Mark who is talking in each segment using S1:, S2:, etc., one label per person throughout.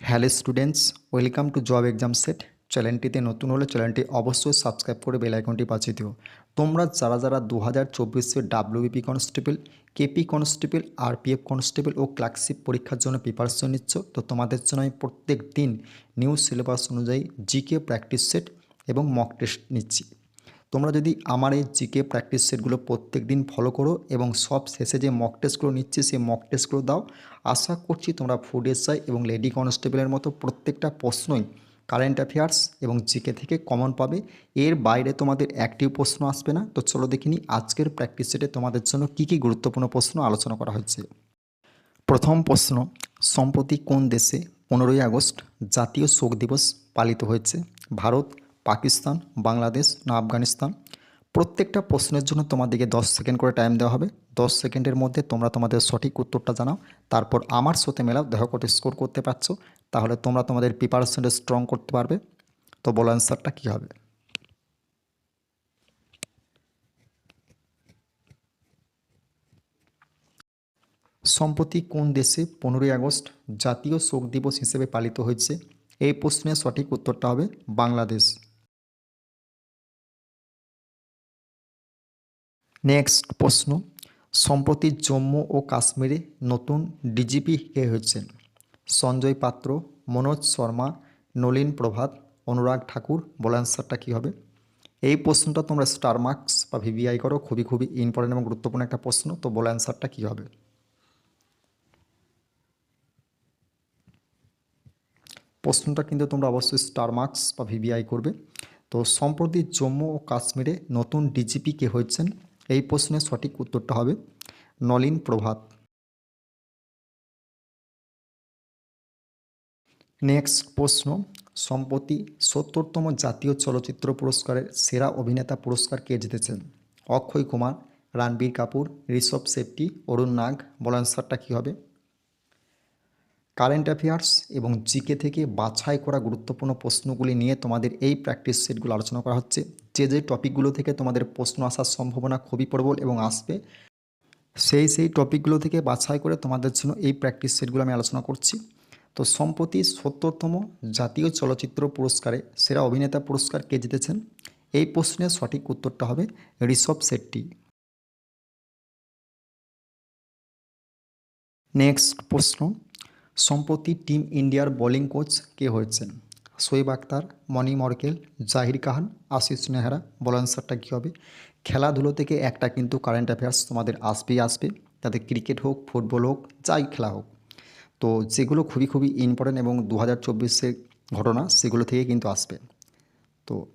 S1: Hello students, welcome to job exam set. চ্যানেলটিতে নতুন হলে চ্যানেলটি অবশ্যই সাবস্ক্রাইব করে বেল আইকনটি বাজিয়ে দিও। তোমরা যারা যারা দু হাজার চব্বিশের WBP constable KP constable RPF constable ও ক্লার্কশিপ পরীক্ষার জন্য প্রিপারেশন নিচ্ছ, তো তোমাদের জন্য আমি প্রত্যেক দিন নিউ সিলেবাস অনুযায়ী জিকে প্র্যাকটিস সেট এবং মক টেস্ট নিচ্ছি। তোমরা যদি আমার এই জিকে প্র্যাকটিস সেটগুলো প্রত্যেক দিন ফলো করো এবং সব শেষে যে মক টেস্টগুলো নিচ্ছি, সেই মক টেস্টগুলো দাও। আশা করছি তোমরা ফুড এসআই এবং লেডি কনস্টেবলের মতো প্রত্যেকটা প্রশ্নই কারেন্ট অ্যাফেয়ার্স এবং জিকে থেকে কমন পাবে। এর বাইরে তোমাদের অ্যাক্টিভ প্রশ্ন আসবে না। তো চলো দেখিনি আজকের প্র্যাকটিস সেটে তোমাদের জন্য কী কী গুরুত্বপূর্ণ প্রশ্ন আলোচনা করা হয়েছে প্রথম প্রশ্ন, সম্প্রতি কোন দেশে পনেরোই আগস্ট জাতীয় শোক দিবস পালিত হয়েছে? ভারত পাকিস্তান, বাংলাদেশ, না আফগানিস্তান? প্রত্যেকটা প্রশ্নের জন্য তোমাদেরকে দশ সেকেন্ড করে টাইম দেওয়া হবে। দশ সেকেন্ডের মধ্যে তোমরা তোমাদের সঠিক উত্তরটা জানাও। তারপর আমার সাথে মেলাও, দেখো কত স্কোর করতে পারছ। তাহলে তোমরা তোমাদের প্রিপারেশনটা স্ট্রং করতে পারবে। তো বলো অ্যান্সারটা কী হবে? সম্প্রতি কোন দেশে পনেরোই আগস্ট জাতীয় শোক দিবস হিসেবে পালিত হয়েছে? এই প্রশ্নের সঠিক উত্তরটা হবে বাংলাদেশ। নেক্সট প্রশ্ন, সম্প্রতি জম্মু ও কাশ্মীরে নতুন ডিজিপি কে হয়েছেন সঞ্জয় পাত্র, মনোজ শর্মা, নলিন প্রভাত, অনুরাগ ঠাকুর, বলে অ্যান্সারটা কী হবে? এই প্রশ্নটা তোমরা স্টার মার্কস বা ভিভিআই করো, খুবই খুবই ইম্পর্টেন্ট এবং গুরুত্বপূর্ণ একটা প্রশ্ন, তো বলে অ্যান্সারটা কী হবে? প্রশ্নটা কিন্তু তোমরা অবশ্যই স্টার মার্কস বা ভিভিআই করবে। তো সম্প্রতি জম্মু ও কাশ্মীরে নতুন ডিজিপি কে হয়েছেন? এই প্রশ্নের সঠিক উত্তরটা হবে নলিন প্রভাত। নেক্সট প্রশ্ন, সম্প্রতি সত্তরতম জাতীয় চলচ্চিত্র পুরস্কারের সেরা অভিনেতা পুরস্কার কে জিতেছেন? অক্ষয় কুমার রণবীর কাপুর, ঋষভ শেট্টি, অরুণ নাগ বল অ্যান্সারটা কী হবে? কারেন্ট অ্যাফেয়ার্স এবং জিকে থেকে বাছাই করা গুরুত্বপূর্ণ প্রশ্নগুলি নিয়ে তোমাদের এই প্র্যাকটিস সেটগুলো আলোচনা করা হচ্ছে। যে যে টপিকগুলো থেকে তোমাদের প্রশ্ন আসার সম্ভাবনা খুবই প্রবল এবং আসবে, সেই সেই টপিকগুলো থেকে বাছাই করে তোমাদের জন্য এই প্র্যাকটিস সেটগুলো আমি আলোচনা করছি। তো সম্প্রতি সত্তরতম জাতীয় চলচ্চিত্র পুরস্কারে সেরা অভিনেতা পুরস্কার কে জিতেছেন? এই প্রশ্নের সঠিক উত্তরটা হবে ঋষভ শেট্টি। নেক্সট প্রশ্ন সম্প্রতি টিম ইন্ডিয়ার বোলিং কোচ কে হয়েছেন? শোয়েব আক্তার মনি মর্কেল, জাহির কাহান আশিস নেহরা বল অ্যান্সারটা কী হবে? খেলাধুলো থেকে একটা কিন্তু কারেন্ট অ্যাফেয়ার্স তোমাদের আসবেই আসবে। তাতে ক্রিকেট হোক ফুটবল হোক, যাই খেলা হোক। তো যেগুলো খুবই খুবই ইম্পর্টেন্ট এবং দু হাজার ঘটনা সেগুলো থেকে কিন্তু আসবে। তো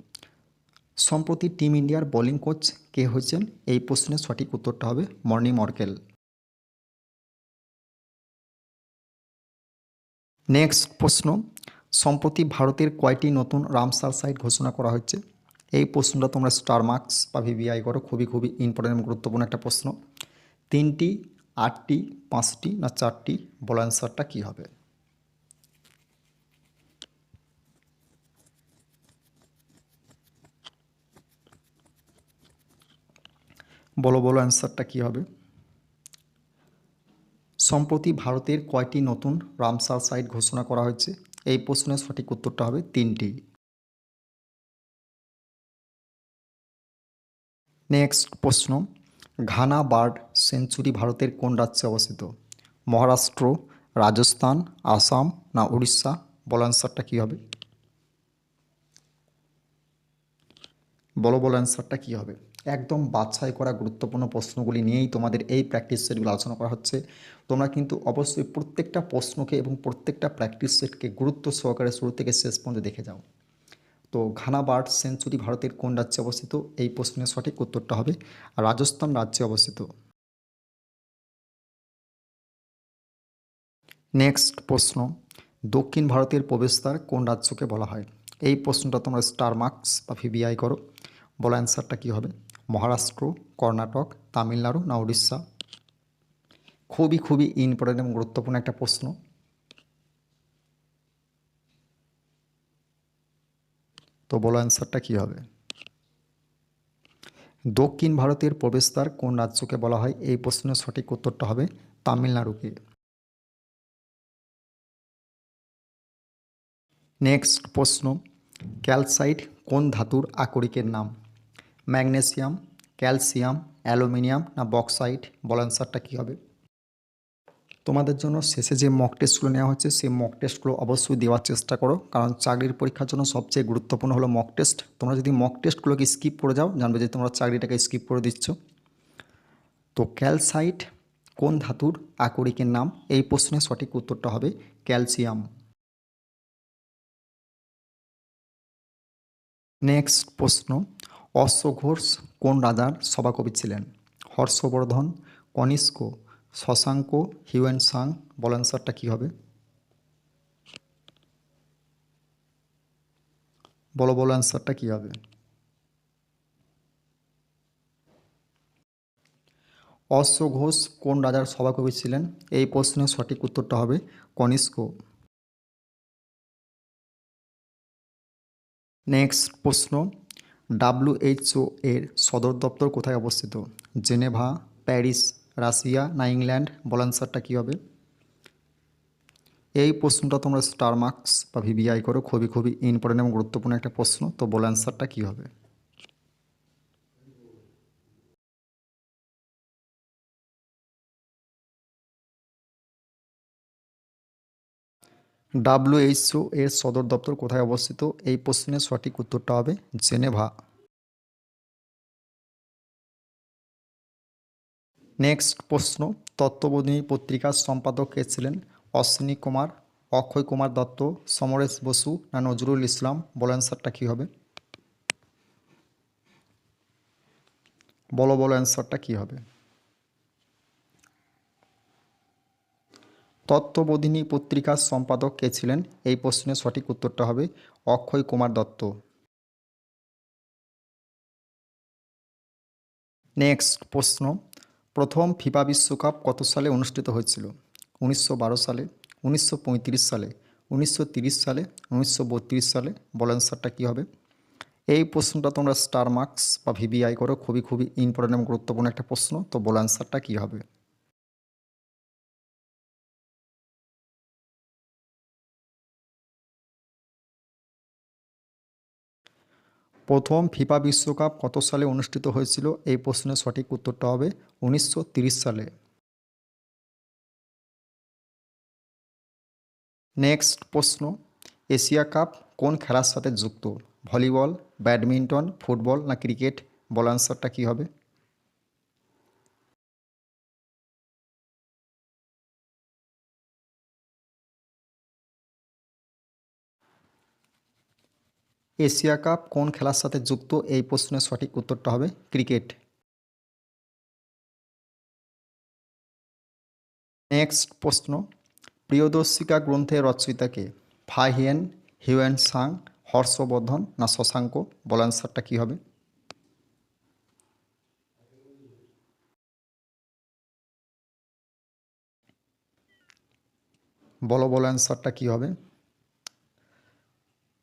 S1: সম্প্রতি টিম ইন্ডিয়ার বোলিং কোচ কে হয়েছেন? এই প্রশ্নের সঠিক উত্তরটা হবে মর্নি মর্কেল। নেক্সট প্রশ্ন, সম্প্রতি ভারতের কয়টি নতুন রামসার সাইট ঘোষণা করা হচ্ছে এই প্রশ্নটা তোমরা স্টার মার্কস বা ভিভিআই করো, খুবই খুবই ইম্পর্টেন্ট গুরুত্বপূর্ণ একটা প্রশ্ন। তিনটি, আটটি, পাঁচটি না চারটি? বল অ্যান্সারটা কী হবে? বলো বলো অ্যান্সারটা কী হবে? সম্প্রতি ভারতের কয়টি নতুন রামসার সাইট ঘোষণা করা হয়েছে? এই প্রশ্নের সঠিক উত্তরটা হবে তিনটি। নেক্সট প্রশ্ন, ঘানা বার্ড সেঞ্চুরি ভারতের কোন রাজ্যে অবস্থিত? মহারাষ্ট্র, রাজস্থান, আসাম না উড়িষ্যা? বল কী হবে? বলো বলো অ্যান্সারটা কী হবে? একদম বাছাই করা গুরুত্বপূর্ণ প্রশ্নগুলি নিয়েই তোমাদের এই প্র্যাকটিস সেটগুলো আলোচনা করা হচ্ছে। তোমরা কিন্তু অবশ্যই প্রত্যেকটা প্রশ্নকে এবং প্রত্যেকটা প্র্যাকটিস সেটকে গুরুত্ব সহকারে শুরু থেকে শেষ পর্যন্ত দেখে যাও। তো ঘানা বার্ড সেঞ্চুরি ভারতের কোন রাজ্যে অবস্থিত? এই প্রশ্নের সঠিক উত্তরটা হবে রাজস্থান রাজ্যে অবস্থিত। নেক্সট প্রশ্ন, দক্ষিণ ভারতের প্রবেশদ্বার কোন রাজ্যকে বলা হয়? এই প্রশ্নটা তোমরা স্টার মার্কস বা ভিভিআই করো। বলো অ্যান্সারটা কী হবে? মহারাষ্ট্র, কর্ণাটক, তামিলনাড়ু না উড়িষ্যা খুবই খুবই ইম্পর্টেন্ট এবং গুরুত্বপূর্ণ একটা প্রশ্ন। তো বলো অ্যান্সারটা কী হবে? দক্ষিণ ভারতের প্রবেশদ্বার কোন রাজ্যকে বলা হয়? এই প্রশ্নের সঠিক উত্তরটা হবে তামিলনাড়ুকে। নেক্সট প্রশ্ন, ক্যালসাইট কোন ধাতুর আকরিকের নাম? ম্যাগনেসিয়াম, ক্যালসিয়াম, অ্যালুমিনিয়াম না বক্সাইট? বল অ্যান্সারটা কী হবে? তোমাদের জন্য শেষে যে মক টেস্টগুলো নেওয়া হচ্ছে, সেই মক টেস্টগুলো অবশ্যই দেওয়ার চেষ্টা করো। কারণ চাকরির পরীক্ষার জন্য সবচেয়ে গুরুত্বপূর্ণ হলো মক টেস্ট তোমরা যদি মক টেস্টগুলোকে স্কিপ করে যাও, জানবে যে তোমরা চাকরিটাকে স্কিপ করে দিচ্ছ। তো ক্যালসাইট কোন ধাতুর আকরিকের নাম? এই প্রশ্নের সঠিক উত্তরটা হবে ক্যালসিয়াম। নেক্সট প্রশ্ন। অশ্বঘোষ কোন রাজার সভাকবি ছিলেন? হর্ষবর্ধন, কনিষ্ক, শশাঙ্ক হিউয়েন সাং বল অ্যান্সারটা কী হবে? বলো বলো অ্যান্সারটা কী হবে? অশ্বঘোষ কোন রাজার সভাকবি ছিলেন? এই প্রশ্নের সঠিক উত্তরটা হবে কনিষ্ক। নেক্সট প্রশ্ন। ডাব্লিউএইচও এর সদর দপ্তর কোথায় অবস্থিত? জেনেভা, প্যারিস, রাশিয়া না ইংল্যান্ড? বল অ্যান্সারটা কী হবে? এই প্রশ্নটা তোমরা স্টার মার্কস বা ভিভিআই করো, খুবই খুবই ইম্পর্টেন্ট এবং গুরুত্বপূর্ণ একটা প্রশ্ন, তো বল কী হবে? ডাব্লিউএইচও এর সদর দপ্তর কোথায় অবস্থিত? এই প্রশ্নের সঠিক উত্তরটা হবে জেনেভা। নেক্সট প্রশ্ন, তত্ত্ববোধিনী পত্রিকার সম্পাদক কে ছিলেন? অশ্বিনী কুমার, অক্ষয় কুমার দত্ত, সমরেশ বসু না নজরুল ইসলাম? বল অ্যান্সারটা কী হবে? বলো বলো অ্যান্সারটা কী হবে? তত্ত্ববোধিনী পত্রিকার সম্পাদক কে ছিলেন? এই প্রশ্নের সঠিক উত্তরটা হবে অক্ষয় কুমার দত্ত। নেক্সট প্রশ্ন। প্রথম ফিফা বিশ্বকাপ কত সালে অনুষ্ঠিত হয়েছিল? উনিশশো বারো সালে, উনিশশো পঁয়ত্রিশ সালে, উনিশশো সালে, উনিশশো বত্রিশ সালে? বল অ্যান্সারটা কী হবে? এই প্রশ্নটা তোমরা স্টার মার্কস বা ভিবিআই করো। খুবই খুবই ইম্পর্টেন্ট এবং গুরুত্বপূর্ণ একটা প্রশ্ন। তো বল অ্যান্সারটা কী হবে? প্রথম ফিফা বিশ্বকাপ কত সালে অনুষ্ঠিত হয়েছিল? এই প্রশ্নের সঠিক উত্তরটা হবে উনিশশো সালে। নেক্সট প্রশ্ন, এশিয়া কাপ কোন খেলার সাথে যুক্ত? ভলিবল, ব্যাডমিন্টন, ফুটবল না ক্রিকেট? বল আনসারটা কী হবে? এশিয়া কাপ কোন খেলার সাথে যুক্ত? এই প্রশ্নের সঠিক উত্তরটা হবে ক্রিকেট। নেক্সট প্রশ্ন। প্রিয়দর্শিকা গ্রন্থের রচয়িতাকে ফাহিয়েন হিউয়েন সাং, হর্ষবর্ধন না শশাঙ্ক? বল অ্যান্সারটা কী হবে? বলো বলো অ্যান্সারটা কী হবে?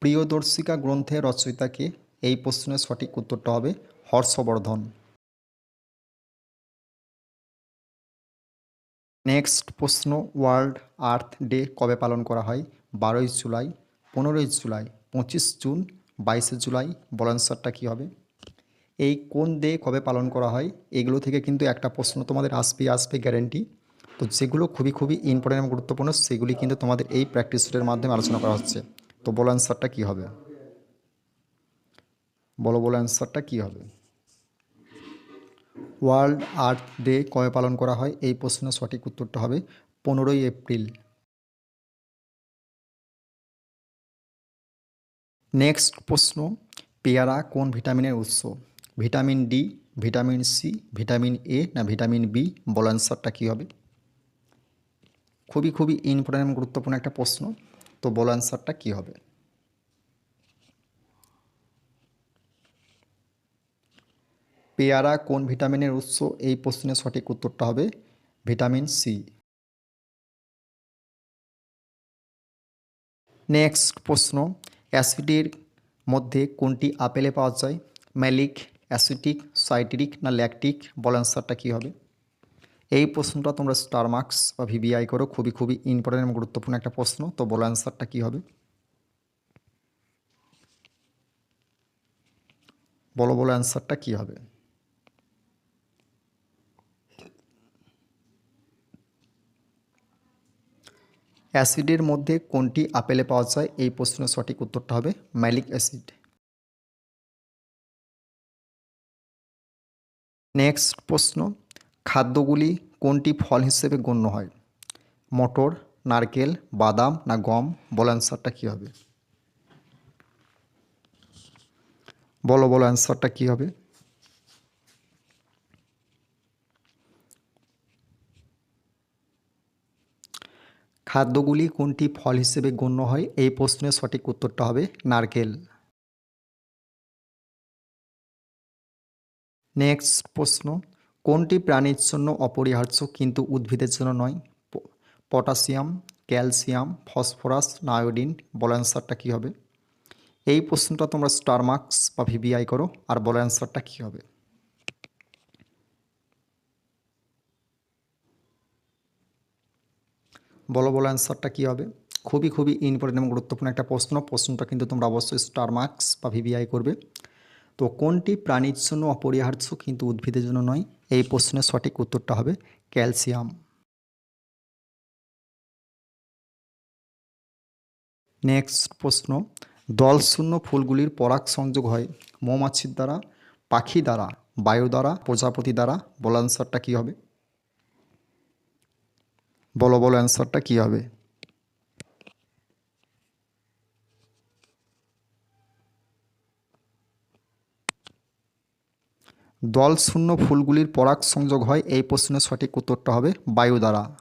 S1: প্রিয়দর্শিকা গ্রন্থের রচয়িতাকে এই প্রশ্নের সঠিক উত্তরটা হবে হর্ষবর্ধন। নেক্সট প্রশ্ন, ওয়ার্ল্ড আর্থ ডে কবে পালন করা হয়? বারোই জুলাই, পনেরোই জুলাই, পঁচিশ জুন, বাইশে জুলাই, বল অ্যান্সারটা কী হবে? এই কোন ডে কবে পালন করা হয়? এগুলো থেকে কিন্তু একটা প্রশ্ন তোমাদের আসবে আসবে গ্যারেন্টি তো যেগুলো খুবই খুবই ইম্পর্টেন্ট এবং গুরুত্বপূর্ণ, সেগুলি কিন্তু তোমাদের এই প্র্যাকটিস মাধ্যমে আলোচনা করা হচ্ছে। তো বলো অ্যান্সারটা কী হবে? বলো বলো অ্যান্সারটা কী হবে? ওয়ার্ল্ড আর্থ ডে কবে পালন করা হয়? এই প্রশ্নের সঠিক উত্তরটা হবে পনেরোই এপ্রিল। নেক্সট প্রশ্ন, পেয়ারা কোন ভিটামিনের উৎস? Vitamin D vitamin C vitamin A না ভিটামিন বি বল অ্যান্সারটা কী হবে? খুবই খুবই ইম্পর্টেন্ট গুরুত্বপূর্ণ একটা প্রশ্ন। তো বল অ্যান্সারটা কী হবে? পেয়ারা কোন ভিটামিনের উৎস? এই প্রশ্নের সঠিক উত্তরটা হবে ভিটামিন সি। নেক্সট প্রশ্ন, অ্যাসিডের মধ্যে কোনটি আপেলে পাওয়া যায়? ম্যালিক, অ্যাসিটিক, সাইট্রিক না ল্যাকটিক? বল অ্যান্সারটা কী হবে? এই প্রশ্নটা তোমরা স্টার মার্কস বা ভিবিআই করো, খুবই খুবই ইম্পর্টেন্ট এবং গুরুত্বপূর্ণ একটা প্রশ্ন। তো বলো অ্যান্সারটা কী হবে? বলো বলো অ্যান্সারটা কী হবে? অ্যাসিডের মধ্যে কোনটি আপেলে পাওয়া যায়? এই প্রশ্নের সঠিক উত্তরটা হবে ম্যালিক অ্যাসিড নেক্সট প্রশ্ন। খাদ্যগুলি কোনটি ফল হিসেবে গণ্য হয়? মটর, নারকেল, বাদাম না গম? বলো অ্যান্সারটা কী হবে? বলো বলো অ্যান্সারটা কী হবে? খাদ্যগুলি কোনটি ফল হিসেবে গণ্য হয়? এই প্রশ্নের সঠিক উত্তরটা হবে নারকেল। নেক্সট প্রশ্ন। কোনটি প্রাণীর জন্য অপরিহার্য কিন্তু উদ্ভিদের জন্য নয়? পটাশিয়াম, ক্যালসিয়াম, ফসফরাস না আয়োডিন বলো অ্যান্সারটা কী হবে? এই প্রশ্নটা তোমরা স্টার মার্কস বা ভিবিআই করো আর বলো অ্যান্সারটা কী হবে? বলো বলো অ্যান্সারটা কী হবে? খুবই খুবই ইম্পর্টেন্ট এবং গুরুত্বপূর্ণ একটা প্রশ্ন। প্রশ্নটা কিন্তু তোমরা অবশ্যই স্টার মার্কস বা ভিভিআই করবে। তো কোনটি প্রাণীর জন্য অপরিহার্য কিন্তু উদ্ভিদের জন্য নয়? এই প্রশ্নের সঠিক উত্তরটা হবে ক্যালসিয়াম। নেক্সট প্রশ্ন, দলশূন্য ফুলগুলির পরাগ সংযোগ হয় মৌমাছির দ্বারা, পাখি দ্বারা, বায়ু দ্বারা, প্রজাপতি দ্বারা? বল অ্যান্সারটা কী হবে? বলো বলো অ্যান্সারটা কী হবে? দল শূন্য ফুলগুলির পরাগ সংযোগ হয়। এই প্রশ্নের সঠিক উত্তরটা হবে বায়ু দ্বারা।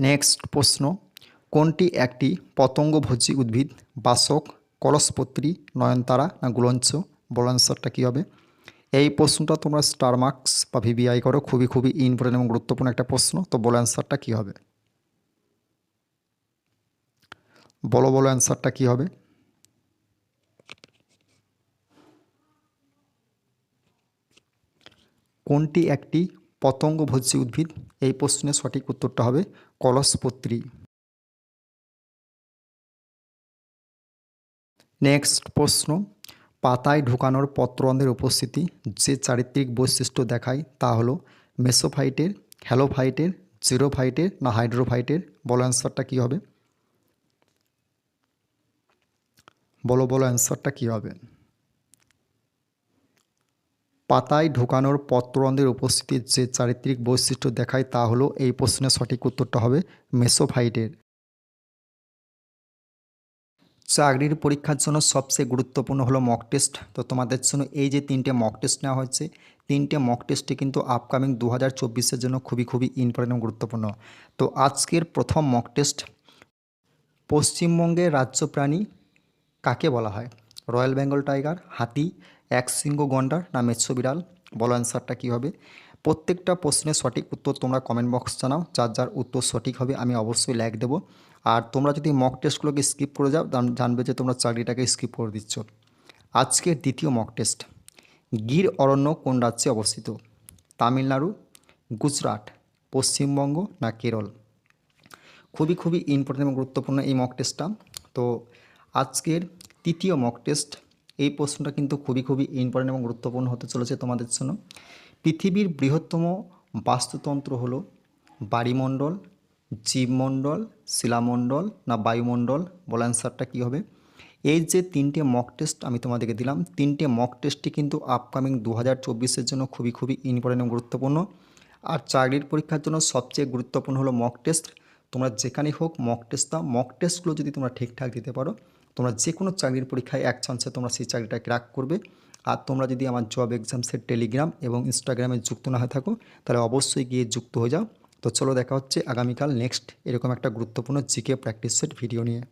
S1: নেক্সট প্রশ্ন, কোনটি একটি পতঙ্গভোজী উদ্ভিদ, বাসক, কলসপত্রী, নয়নতারা না গুলঞ্চ? বল অ্যান্সারটা কী হবে? এই প্রশ্নটা তোমরা স্টার মার্কস বা ভিভিআই করো। খুবই খুবই ইম্পর্টেন্ট এবং গুরুত্বপূর্ণ একটা প্রশ্ন, তো বলো অ্যান্সারটা কী হবে? বলো বলো অ্যান্সারটা কী হবে? কোনটি একটি পতঙ্গভোজী উদ্ভিদ? এই প্রশ্নের সঠিক উত্তরটা হবে কলসপত্রী। নেক্সট প্রশ্ন, পাতায় ঢুকানোর পত্ররন্ধ্রের উপস্থিতি যে চারিত্রিক বৈশিষ্ট্য দেখায় তা হলো মেসোফাইটের, হ্যালোফাইটের, জিরোফাইটের না হাইড্রোফাইটের? বলো অ্যান্সারটা কী হবে? বলো বলো অ্যান্সারটা কী হবে? পাতায় ঢোকানোর পত্ররন্ধ্রের উপস্থিতির যে চারিত্রিক বৈশিষ্ট্য দেখায় তা হলো এই প্রশ্নের সঠিক উত্তরটা হবে মেসোফাইটের। চাকরির পরীক্ষার জন্য সবচেয়ে গুরুত্বপূর্ণ হলো মক টেস্ট তো তোমাদের জন্য এই যে তিনটে মক টেস্ট নেওয়া হয়েছে, তিনটে মক টেস্টে কিন্তু আপকামিং দু হাজার জন্য খুবই খুবই ইম্পর্টেন্ট গুরুত্বপূর্ণ। তো আজকের প্রথম মক টেস্ট পশ্চিমবঙ্গের রাজ্য প্রাণী কাকে বলা হয়? রয়্যাল বেঙ্গল টাইগার, হাতি এক সিংহ গন্ডার না মেৎস বিড়াল। বলো অ্যান্সারটা কী হবে? প্রত্যেকটা প্রশ্নের সঠিক উত্তর তোমরা কমেন্ট বক্স জানাও। যার যার উত্তর সঠিক হবে আমি অবশ্যই লাইক দেবো। আর তোমরা যদি মক টেস্টগুলোকে স্কিপ করে যাও জানবে যে তোমরা চাকরিটাকে স্কিপ করে দিচ্ছ। আজকের দ্বিতীয় মক টেস্ট গির অরণ্য কোন রাজ্যে অবস্থিত? তামিলনাড়ু, গুজরাট, পশ্চিমবঙ্গ না কেরল? খুবই খুবই ইম্পর্টেন্ট এবং গুরুত্বপূর্ণ এই মক টেস্টটা তো আজকের তৃতীয় মক টেস্ট এই প্রশ্নটা কিন্তু খুবই খুবই ইম্পর্টেন্ট এবং গুরুত্বপূর্ণ হতে চলেছে তোমাদের জন্য। পৃথিবীর বৃহত্তম বাস্তুতন্ত্র হলো বাড়িমণ্ডল জীবমণ্ডল, শিলামণ্ডল না বায়ুমণ্ডল, বল অ্যান্সারটা কী হবে? এই যে তিনটে মক টেস্ট আমি তোমাদেরকে দিলাম, তিনটে মক টেস্টটি কিন্তু আপকামিং দু হাজার জন্য খুবই খুবই ইম্পর্টেন্ট এবং গুরুত্বপূর্ণ। আর চাকরির পরীক্ষার জন্য সবচেয়ে গুরুত্বপূর্ণ হলো মক টেস্ট তোমরা যেখানেই হোক মক টেস্ট দাও। মক টেস্টগুলো যদি তোমরা ঠিকঠাক দিতে পারো তোমরা যে কোনো চাকরির পরীক্ষায় এক চান্সে তোমরা সেই চাকরিটা ক্র্যাক করবে। আর তোমরা যদি আমার জব এক্সামসের টেলিগ্রাম এবং ইনস্টাগ্রামে যুক্ত না হয়ে থাকো, তাহলে অবশ্যই গিয়ে যুক্ত হয়ে যাও। তো চলো দেখা হচ্ছে আগামীকাল নেক্সট এরকম একটা গুরুত্বপূর্ণ জিকে প্র্যাকটিস সেট ভিডিও নিয়ে।